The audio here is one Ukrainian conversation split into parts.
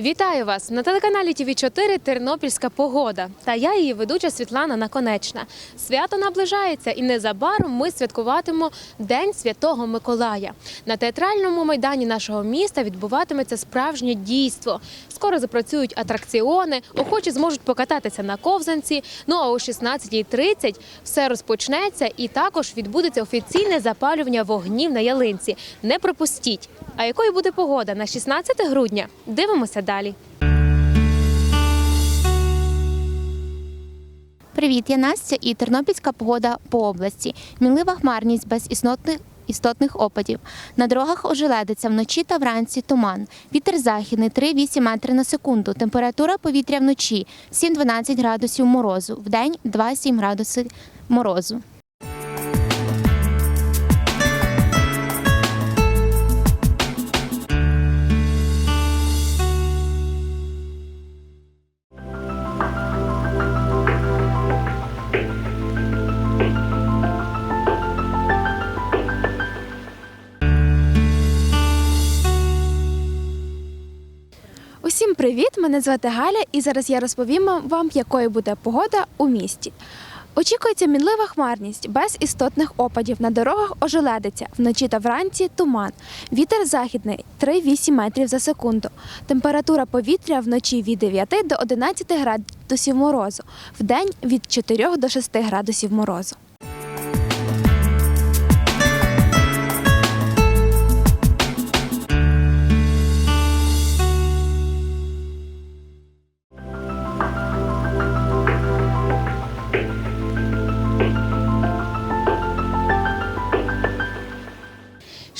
Вітаю вас на телеканалі ТВ 4 Тернопільська погода. Та я її ведуча Світлана Наконечна. Свято наближається, і незабаром ми святкуватимемо День Святого Миколая. На театральному майдані нашого міста відбуватиметься справжнє дійство. Скоро запрацюють атракціони, охочі зможуть покататися на ковзанці. Ну а о 16.30 все розпочнеться і також відбудеться офіційне запалювання вогнів на ялинці. Не пропустіть. А якою буде погода на 16 грудня? Дивимося далі. Привіт, я Настя і тернопільська погода по області. Мінлива хмарність без істотних істотних опадів. На дорогах ожеледиться вночі та вранці туман. Вітер західний 3-8 метри на секунду. Температура повітря вночі 7-12 градусів морозу. Вдень 2-7 градусів морозу. Усім привіт! Мене звати Галя, і зараз я розповім вам, якою буде погода у місті. Очікується мінлива хмарність без істотних опадів. На дорогах ожеледиться. Вночі та вранці туман. Вітер західний 3-8 метрів за секунду. Температура повітря вночі від 9 до 11 градусів морозу. Вдень від 4 до 6 градусів морозу. –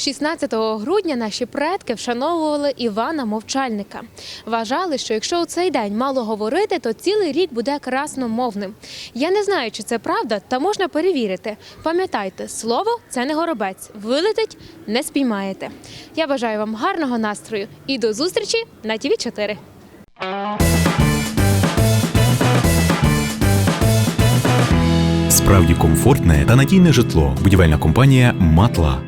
16 грудня наші предки вшановували Івана Мовчальника. Вважали, що якщо у цей день мало говорити, то цілий рік буде красномовним. Я не знаю, чи це правда, та можна перевірити. Пам'ятайте, слово це не горобець. Вилетить, не спіймаєте. Я бажаю вам гарного настрою і до зустрічі на ТВ 4 Справді комфортне та надійне житло. Будівельна компанія Матла.